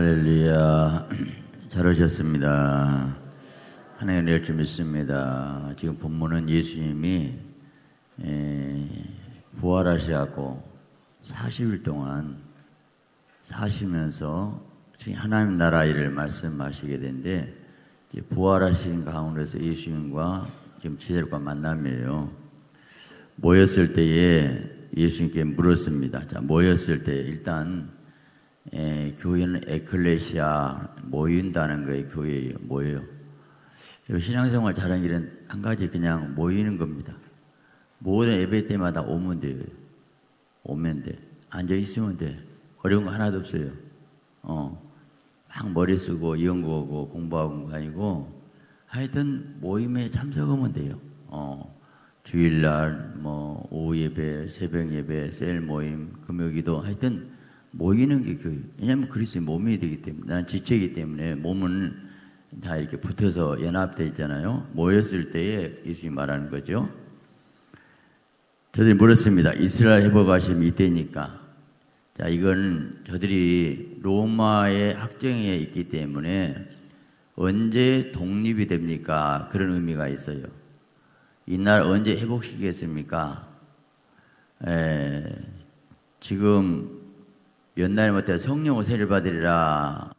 할렐루야. 잘 오셨습니다. 하나님 낼줄 믿습니다. 지금 본문은 예수님이 에, 부활하시고 40일 동안 사시면서 하나님 나라 일을 말씀하시게 이제 부활하신 가운데서 예수님과 지금 제자들과 만남이에요. 모였을 때에 예수님께 물었습니다. 자, 모였을 때 일단 에, 교회는 에클레시아 모인다는 거예요. 모여요. 그리고 신앙생활 잘하는 길은 한 가지 그냥 모이는 겁니다. 모든 예배 때마다 오면 돼요. 오면 돼. 앉아 있으면 돼. 어려운 거 하나도 없어요. 어, 막 머리 쓰고 연구하고 공부하는 거 아니고 하여튼 모임에 참석하면 돼요. 어, 주일날 뭐 오후 예배, 새벽 예배, 셀 모임, 금요 기도 하여튼 모이는 게 교회. 왜냐하면 그리스도의 몸이 되기 때문에 난 지체이기 때문에 몸은 다 이렇게 붙어서 연합돼 있잖아요. 모였을 때에 예수님 말하는 거죠. 저들이 물었습니다. 이스라엘 회복하심이 이때니까. 자, 이건 저들이 로마의 학정에 있기 때문에 언제 독립이 됩니까? 그런 의미가 있어요. 이날 언제 회복시키겠습니까? 에, 지금 연날 못해 성령을 세를 받으리라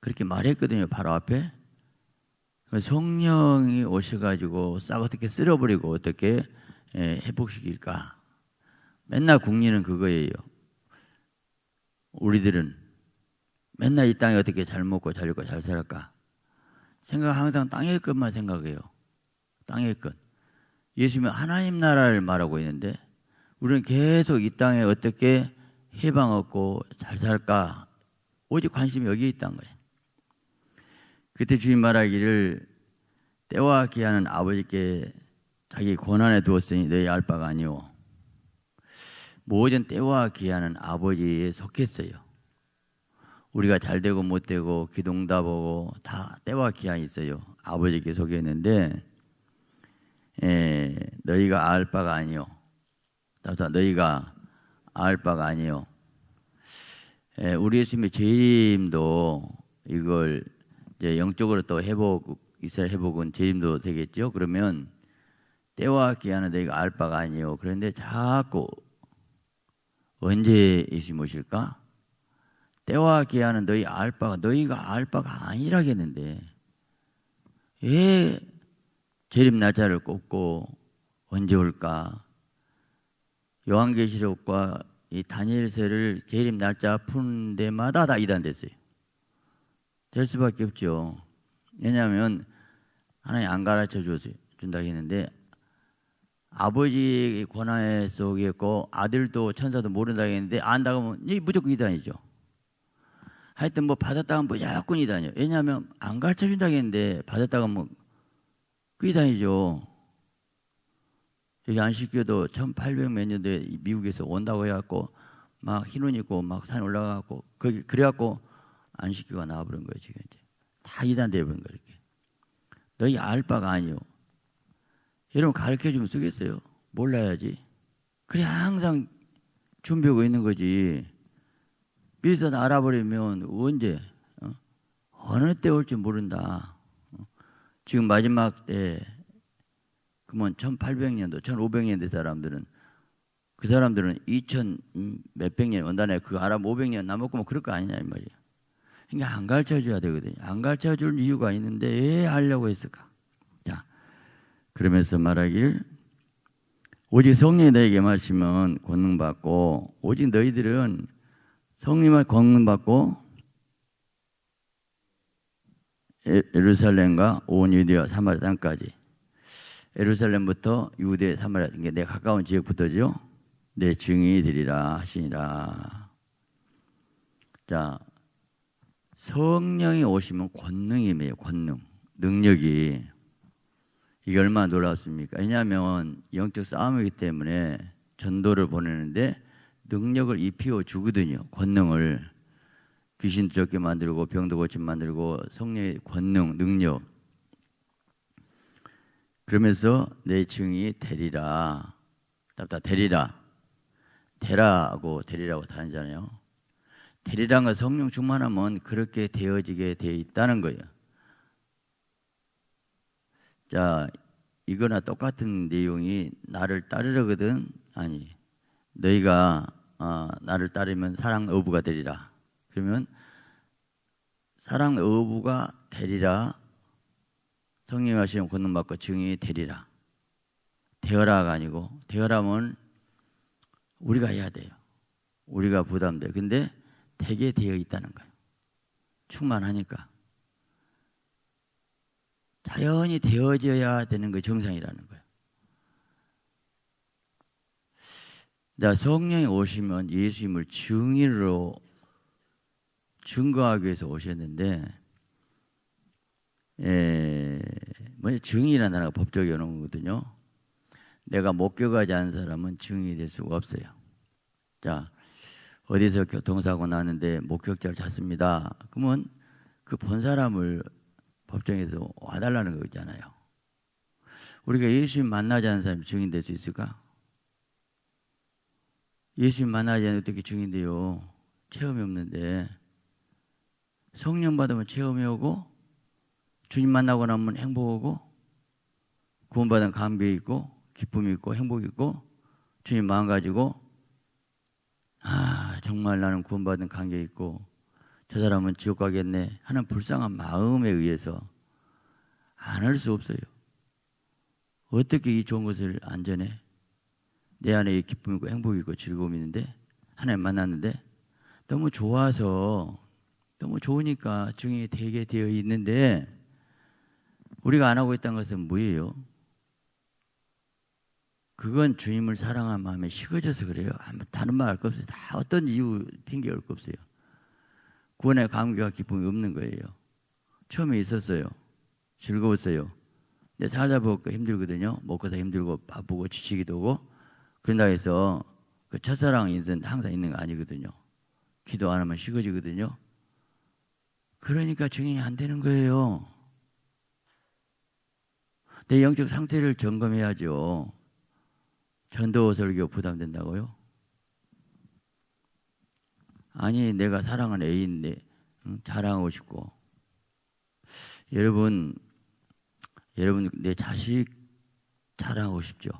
그렇게 말했거든요. 바로 앞에 성령이 오셔가지고 싹 어떻게 쓸어버리고 어떻게 에, 회복시킬까? 맨날 국리는 그거예요. 우리들은 맨날 이 땅에 어떻게 잘 먹고 잘 입고 잘 살았까? 생각 항상 땅의 것만 생각해요. 땅의 것. 예수님은 하나님 나라를 말하고 있는데 우리는 계속 이 땅에 어떻게 해방 얻고 잘 살까? 오직 관심이 여기에 있다는 거예요. 그때 주님 말하기를 때와 기한은 아버지께 자기 권한에 두었으니 너희 알 바가 아니오. 모든 때와 기한은 아버지에 속했어요. 우리가 잘 되고 못 되고 기동답하고 다 때와 기한이 있어요. 아버지께 속했는데 에, 너희가 알 바가 아니오. 따뜻 너희가 알 바가 아니오. 에, 우리 예수님의 재림도 이걸 영적으로 또 회복 이스라엘 회복은 재림도 되겠죠. 그러면 때와 기한은 너희가 알 바가 아니오. 그런데 자꾸 언제 예수님 오실까? 때와 기한은 너희 알 바가 너희가 알 바가 아니라겠는데 왜 재림 날짜를 꼽고 언제 올까? 요한계시록과 이 다니엘서를 재림 날짜 푸는 데마다 다 이단됐어요. 될 수밖에 없죠. 왜냐하면 하나님 안 가르쳐 준다 했는데 아버지 권한에 속이었고 아들도 천사도 모른다 했는데 안다고 하면 이 무조건 이단이죠. 하여튼 뭐 받았다가 무조건 이단이요. 왜냐하면 안 가르쳐 준다 했는데 받았다가 뭐그 이단이죠. 여기 안 시켜도 1800몇 년도에 미국에서 온다고 해갖고 막 흰옷 입고 막 산 올라가고 거기 그래갖고 안 시키고 나와버린 거예요 지금 이제. 다 이단 돼버린 거예요 이렇게. 너희 알 바가 아니요 여러분 가르쳐 주면 쓰겠어요? 몰라야지. 그래 항상 준비하고 있는 거지. 미리서 알아버리면 언제 어? 어느 때 올지 모른다. 어? 지금 마지막 때 그러면 1800년도 1500년대 사람들은 그 사람들은 2000 몇백 년 원단에 그거 알아 500년 남았고 뭐 그럴 거 아니냐 이 말이야. 그러니까 안 가르쳐 줘야 되거든요. 안 가르쳐 줄 이유가 있는데 왜 하려고 했을까? 자, 그러면서 말하길 오직 성령이 너에게 마시면 권능 받고 오직 너희들은 성령을 권능 받고 예루살렘과 온 유대와 사마리아 땅까지 예루살렘부터 유대 사마리아 이게 내 가까운 지역부터죠. 내 증인이 되리라 하시니라. 자, 성령이 오시면 권능이에요. 권능, 능력이 이게 얼마나 놀랍습니까? 왜냐하면 영적 싸움이기 때문에 전도를 보내는데 능력을 입히어 주거든요. 권능을 귀신 쫓게 만들고 병도 고침 만들고 성령의 권능, 능력. 그러면서 내 증이 되리라. 답답 되리라. 되라고 되리라고 다르잖아요. 되리란 건 성령 충만하면 그렇게 되어지게 돼 있다는 거예요. 자, 이거나 똑같은 내용이 나를 따르려거든 아니 너희가 어, 나를 따르면 사랑 어부가 되리라. 그러면 사랑 어부가 되리라. 성령 하시면 권능받고 증인이 되리라. 되어라가 아니고 되어라면 우리가 해야 돼요. 우리가 부담돼. 근데 되게 되어 있다는 거예요. 충만하니까. 자연히 되어져야 되는 게 정상이라는 거예요. 자, 성령이 오시면 예수님을 증인으로 증거하기 위해서 오셨는데, 에, 뭐냐, 증인이라는 단어가 법적이 오는 거거든요. 내가 목격하지 않은 사람은 증인이 될 수가 없어요. 자, 어디서 교통사고 나는데 목격자를 찾습니다. 그러면 그 본 사람을 법정에서 와달라는 거 있잖아요. 우리가 예수님 만나지 않은 사람이 증인 될 수 있을까? 예수님 만나지 않으면 어떻게 증인 돼요? 체험이 없는데 성령 받으면 체험이 오고 주님 만나고 나면 행복 오고 구원받은 감격이 있고 기쁨이 있고 행복이 있고 주님 마음 가지고 아 정말 나는 구원받은 관계 있고 저 사람은 지옥 가겠네 하는 불쌍한 마음에 의해서 안 할 수 없어요. 어떻게 이 좋은 것을 안 전해? 내 안에 기쁨이 있고 행복이 있고 즐거움이 있는데 하나님 만났는데 너무 좋아서 너무 좋으니까 증이 되게 되어 있는데 우리가 안 하고 있다는 것은 뭐예요? 그건 주님을 사랑한 마음에 식어져서 그래요. 아무 다른 말 할 거 없어요. 다 어떤 이유 핑계 올거 없어요. 구원의 감격과 기쁨이 없는 거예요. 처음에 있었어요. 즐거웠어요. 근데 살다 보니까 힘들거든요. 먹고 다 힘들고 바쁘고 지치기도 하고 그런다 해서 그 첫사랑 인생 항상 있는 거 아니거든요. 기도 안 하면 식어지거든요. 그러니까 증인이 안 되는 거예요. 내 영적 상태를 점검해야죠. 전도 설교 부담된다고요? 아니 내가 사랑하는 애인데 응? 자랑하고 싶고 여러분 여러분 내 자식 자랑하고 싶죠?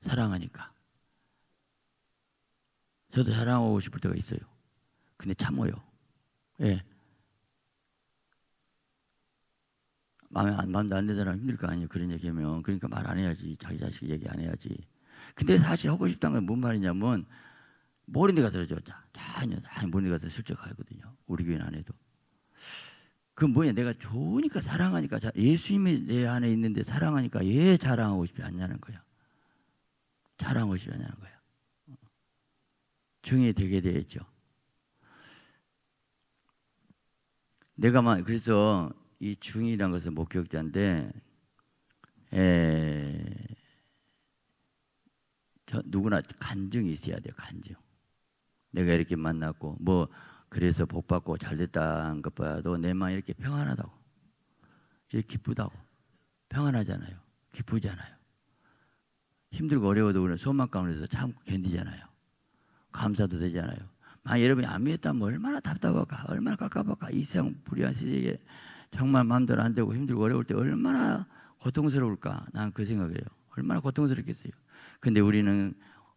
사랑하니까 저도 자랑하고 싶을 때가 있어요. 근데 참어요. 예. 마음에 안, 마음도 안 드는 사람 힘들 거 아니에요. 그런 얘기하면. 그러니까 말 안 해야지. 자기 자식 얘기 안 해야지. 근데 사실 하고 싶다는 건 뭔 말이냐면, 모른 데 가서 그러죠. 전혀, 아니, 모른 데 가서 슬쩍 하거든요. 우리 교회는 안 해도. 그 뭐냐. 내가 좋으니까 사랑하니까, 예수님이 내 안에 있는데 사랑하니까 얘 자랑하고 싶지 않냐는 거야. 자랑하고 싶지 않냐는 거야. 증이 되게 되었죠. 내가 막, 그래서 이 중이라는 것은 목격자인데 에, 저 누구나 간증이 있어야 돼요. 간증. 내가 이렇게 만났고 뭐 그래서 복 받고 잘 됐다는 것보다도 내 마음 이렇게 평안하다고 이렇게 기쁘다고 평안하잖아요. 기쁘잖아요. 힘들고 어려워도 우리는 소망 가운데서 참고 견디잖아요. 감사도 되잖아요. 만 여러분이 안 믿었다면 얼마나 답답할까, 얼마나 깝깝할까, 이 세상 불의한 세계에 정말 마음대로 안 되고 힘들고 어려울 때 얼마나 고통스러울까? 난 그 생각을 해요. 얼마나 고통스럽겠어요. 근데 우리는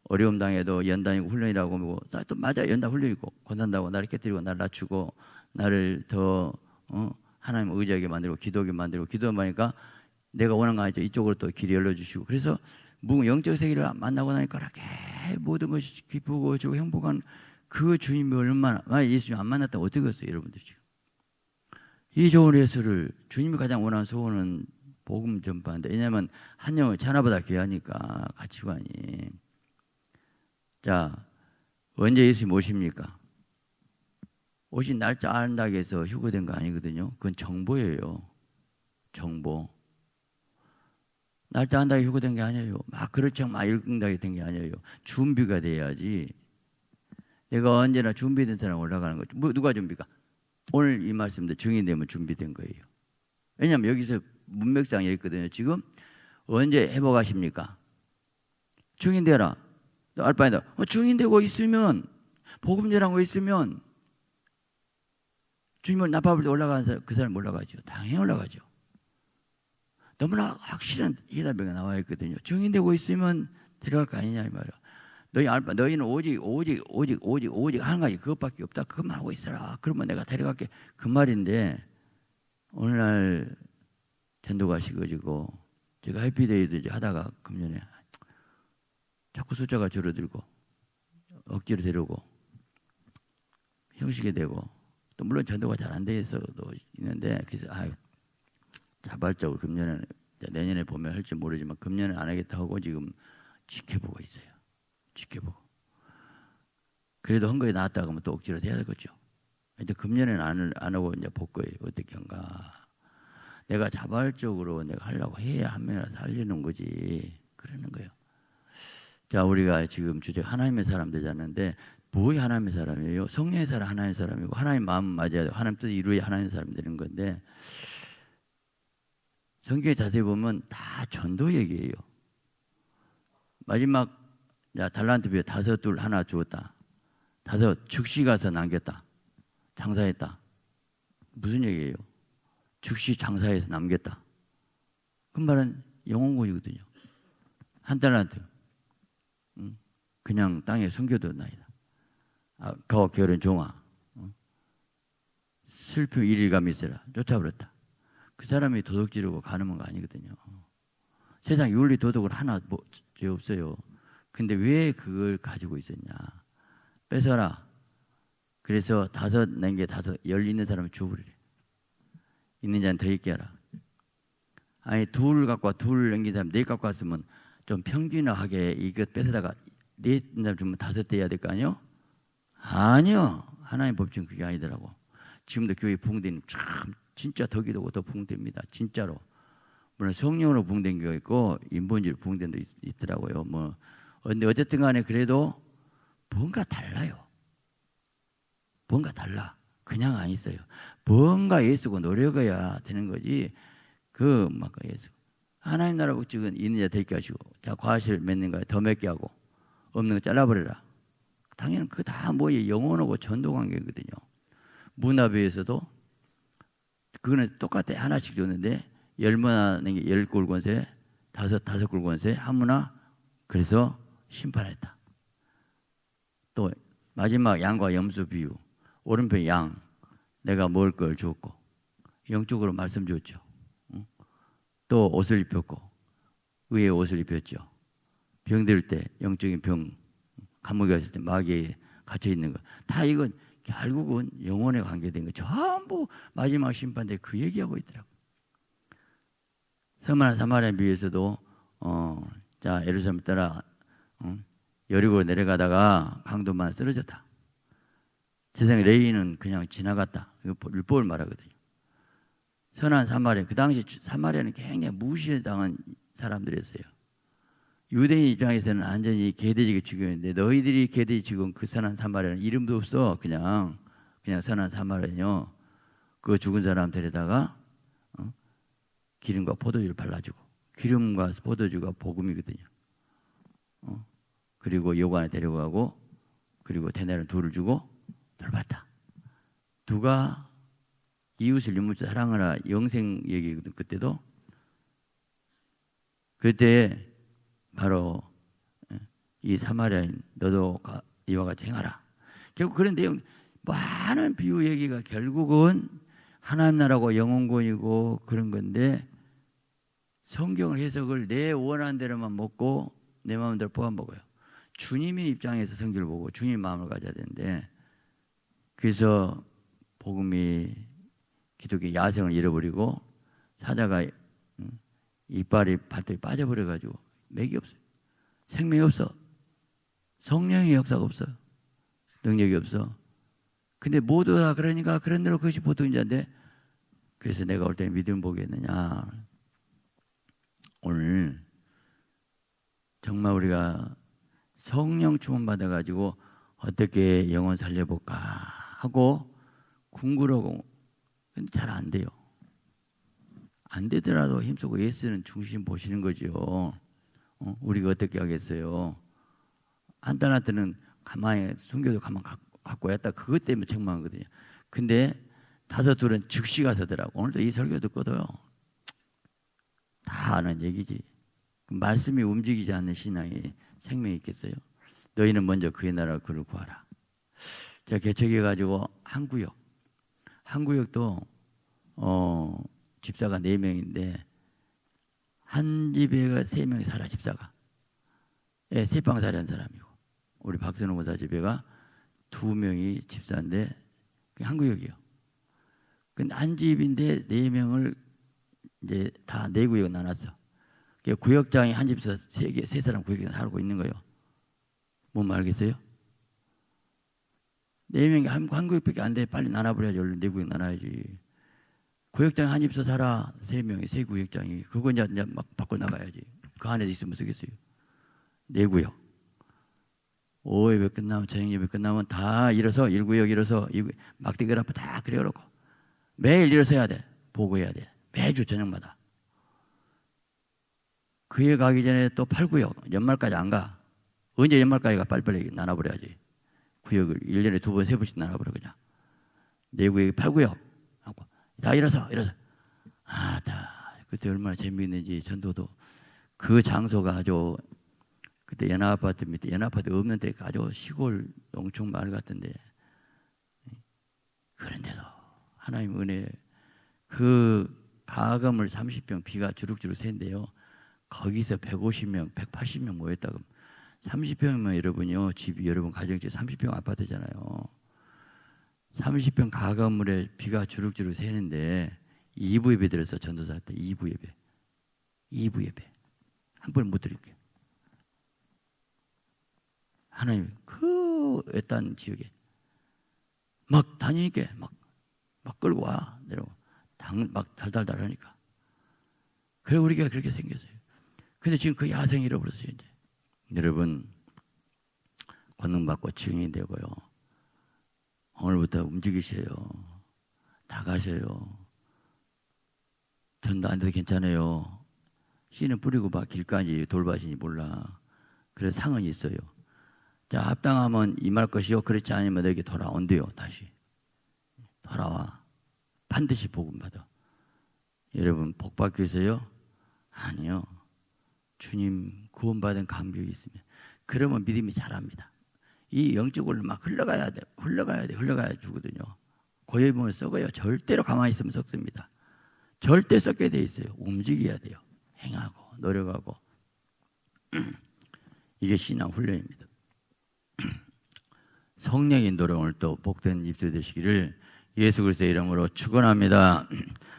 어려움 당해도 연단이고 훈련이라고 하고 또 맞아 연단 훈련이고 고난다고 나를 깨뜨리고 나를 낮추고 나를 더 어, 하나님 의지하게 만들고 기도하게 만들고 기도하니까 내가 원하는 거 아니죠. 이쪽으로 또 길이 열려주시고 그래서 무 영적 세계를 만나고 나니까 이렇게 모든 것이 기쁘고 행복한 그 주님이 얼마나 만약 예수님 안 만났다면 어떻겠어요 여러분들 지금 이 좋은 예수를 주님이 가장 원하는 소원은 복음 전파인데 왜냐하면 한 영은 천하보다 귀하니까 가치관이. 자 언제 예수님 오십니까? 오신 날짜 안다고 해서 휴거된 거 아니거든요. 그건 정보예요. 정보. 날짜 안다고 휴거된 게 아니에요. 막 그렇죠 막 일긍다게 된 게 아니에요. 준비가 돼야지. 내가 언제나 준비된 사람 올라가는 거죠 뭐, 누가 준비가? 오늘 이 말씀도 증인되면 준비된 거예요. 왜냐하면 여기서 문맥상에 있거든요. 지금 언제 회복하십니까? 증인되라. 알바니다. 어, 증인되고 있으면 복음 전하고 있으면 주님을 나팔불 때 올라가는 사람, 그 사람 올라가죠. 당연히 올라가죠. 너무나 확실한 해답이 나와 있거든요. 증인되고 있으면 데려갈 거 아니냐 이 말이야. 너희 알바 너희는 오직 오직 오직 오직 오직 한 가지 그것밖에 없다. 그것만 하고 있어라. 그러면 내가 데려갈게. 그 말인데 오늘날 전도 가 시거지고 제가 해피데이도 이제 하다가 금년에 자꾸 숫자가 줄어들고 억지로 데려오고 형식이 되고 또 물론 전도가 잘 안 돼 있어도 있는데 그래서 아 자발적으로 금년에 내년에 보면 할지 모르지만 금년에 안 하겠다 하고 지금 지켜보고 있어요. 지켜보고. 그래도 헌거에 나왔다 그러면 또 억지로 해야 되겠죠. 근데 금년에는 안, 안 하고 이제 볼 거예요. 어떻게 한가. 내가 자발적으로 내가 하려고 해야 한 명이라도 살리는 거지. 그러는 거예요. 자, 우리가 지금 주제 하나님의 사람 되자는데 뭐의 하나님의 사람이에요? 성령의 사람 하나님의 사람이고 하나님 마음 맞아야 돼. 하나님 뜻 이루어야 하나님의 사람이 되는 건데 성경에 자세히 보면 다 전도 얘기예요. 마지막 야 달란트 비에 다섯 둘 하나 주었다. 다섯 즉시 가서 남겼다. 장사했다. 무슨 얘기예요? 즉시 장사해서 남겼다. 그 말은 영혼군이거든요. 한 달란트. 그냥 땅에 숨겨둔나이다. 아, 그 결은 종아. 슬픔 일일감이 있어라. 쫓아버렸다. 그 사람이 도둑 지르고 가는 건 아니거든요. 세상 윤리 도덕을 하나 뭐, 죄 없어요. 근데 왜 그걸 가지고 있었냐? 뺏어라. 그래서 다섯 낸 게 다섯 열 있는 사람을 주버리래. 있는 자는 더 있게 하라. 아니 둘 갖고 와, 둘 남긴 사람 네 갖고 왔으면 좀 평균화하게 이것 뺏어다가 네 사람 주면 다섯 대 해야 될 거 아니요? 아니요. 하나님 법칙은 그게 아니더라고. 지금도 교회 붕대는 참 진짜 덕이도 더 붕대입니다. 진짜로. 물론 성령으로 붕된 게 있고 인본주의로 붕된 도 있, 더라고요 뭐 근데 어쨌든 간에 그래도 뭔가 달라요. 뭔가 달라. 그냥 안 있어요. 뭔가 예수고 노력해야 되는 거지. 그, 막, 예수. 하나님 나라 국적은 있는 자 되게 하시고, 자, 과실 맺는 거야. 더 맺게 하고, 없는 거 잘라버려라. 당연히 그 다 뭐예요? 영혼하고 전도 관계거든요. 문화부에서도 그거는 똑같아. 하나씩 줬는데, 열 문화는 게열 골권세, 다섯, 다섯 골권세, 한 문화, 그래서 심판했다. 또, 마지막 양과 염소 비유. 오른편 양, 내가 먹을 걸 줬고, 영적으로 말씀 줬죠. 또 옷을 입혔고, 의의 옷을 입혔죠. 병들 때, 영적인 병, 감옥에 갔을 때 마귀에 갇혀 있는 거. 다 이건 결국은 영혼에 관계된 거. 전부 마지막 심판 때 그 얘기하고 있더라고. 서마나 사마리아 비에서도, 어, 자, 예루살렘 따라, 어, 여리고 내려가다가 강도만 쓰러졌다. 세상에 레이는 그냥 지나갔다. 이거 율법을 말하거든요. 선한 사마리아, 그 당시 사마리아는 굉장히 무시당한 사람들이었어요. 유대인 입장에서는 완전히 개돼지가 죽였는데 너희들이 개돼지 지금 그 선한 사마리아는 이름도 없어. 그냥 그냥 선한 사마리아요. 그 죽은 사람 데려다가 어? 기름과 포도주를 발라주고 기름과 포도주가 복음이거든요. 어? 그리고 요관에 데려가고 그리고 대나를 둘을 주고 돌봤다. 누가 이웃을 유무치 사랑하라 영생 얘기거든 그때도 그때 바로 예, 이 사마리아인 너도 이와 같이 행하라. 결국 그런 내용 많은 비유 얘기가 결국은 하나님 나라고 영혼권이고 그런 건데 성경 해석을 내 원하는 대로만 먹고 내 마음대로 뽑아 먹어요. 주님의 입장에서 성경을 보고 주님 마음을 가져야 되는데 그래서 복음이 기독교 야성을 잃어버리고 사자가 이빨이 발톱이 빠져버려 가지고 맥이 없어요. 생명이 없어. 성령의 역사가 없어. 능력이 없어. 근데 모두 다 그러니까 그런 대로 그것이 보통 자인데 그래서 내가 올 때 믿음 보겠느냐. 오늘 정말 우리가 성령 충만 받아가지고 어떻게 영혼 살려볼까 하고 근데 잘안 돼요. 안 되더라도 힘쓰고 예수는 중심 보시는 거죠. 어? 우리가 어떻게 하겠어요? 한단한테는 가만히 숨겨도 가만 갖고 왔다. 그것 때문에 책망하거든요. 근데 다섯 둘은 즉시 가서더라고. 오늘도 이 설교 듣고도요. 다 아는 얘기지. 그 말씀이 움직이지 않는 신앙이 생명이 있겠어요? 너희는 먼저 그의 나라를 그를 구하라. 제가 개척해 가지고 한 구역, 한 구역도 어, 집사가 네 명인데 한 집에 세 명이 살아 집사가. 예, 세방 살이 한 사람이고 우리 박선호 목사 집에가 두 명이 집사인데 한 구역이요. 근데 한 집인데 네 명을 이제 다 네 구역 나눴어. 그 구역장이 한 집에서 세 개, 세 사람 구역에 살고 있는 거요. 뭔 말겠어요? 네 명이 한, 한 구역밖에 안 돼. 빨리 나눠버려야지. 얼른 네 구역 나눠야지. 구역장 한 집에서 살아. 세 명이, 세 구역장이. 그거 이제, 이제 막 밖으로 나가야지. 그 안에 있으면 쓰겠어요. 네 구역. 오후 예배 끝나면, 저녁 예배 끝나면 다 일어서, 일구역 일어서, 막대기 앞에 다 그려놓고. 매일 일어서 해야 돼. 보고해야 돼. 매주 저녁마다. 그에 가기 전에 또 8구역, 연말까지 안 가. 언제 연말까지 가? 빨리빨리 나눠버려야지. 구역을 1년에 두 번, 세 번씩 나눠버려, 그냥. 네 구역이 8구역. 하고, 다 일어서, 일어서. 아, 다. 그때 얼마나 재미있는지 전도도. 그 장소가 아주, 그때 연합아파트 밑에, 연합아파트 없는 데 아주 시골 농촌 마을 같은데. 그런데도 하나님 은혜, 그 가금을 30병 비가 주룩주룩 샌데요. 거기서 150명, 180명 모였다고. 30평이면 여러분요, 집이 여러분 가정집 30평 아파트잖아요. 30평 가건물에 비가 주룩주룩 새는데 2부 예배 들어서 전도사 때 2부 예배. 2부 예배. 한 번 못 드릴게요. 하나님, 그 외딴 지역에 막 다니니까 막, 막 끌고 와. 내려고. 당, 막 달달달 하니까. 그래, 우리가 그렇게 생겼어요. 근데 지금 그 야생이 잃어버렸어요, 이제. 여러분, 권능받고 증인이 되고요. 오늘부터 움직이세요. 나가세요. 전도 안 돼도 괜찮아요. 씨는 뿌리고 막 길까지 돌밭이니 몰라. 그래서 상은 있어요. 자, 합당하면 임할 것이요. 그렇지 않으면 너에게 돌아온대요. 다시. 돌아와. 반드시 복음 받아. 여러분, 복 받기 위해서요? 아니요. 주님 구원받은 감격이 있으면 그러면 믿음이 자랍니다. 이 영적으로 막 흘러가야 돼, 흘러가야 돼, 흘러가야 주거든요. 고여 보면 썩어요. 절대로 가만히 있으면 썩습니다. 절대 썩게 돼 있어요. 움직여야 돼요. 행하고 노력하고 이게 신앙 훈련입니다. 성령의 오늘 또 복된 입수 되시기를 예수 그리스도의 이름으로 축원합니다.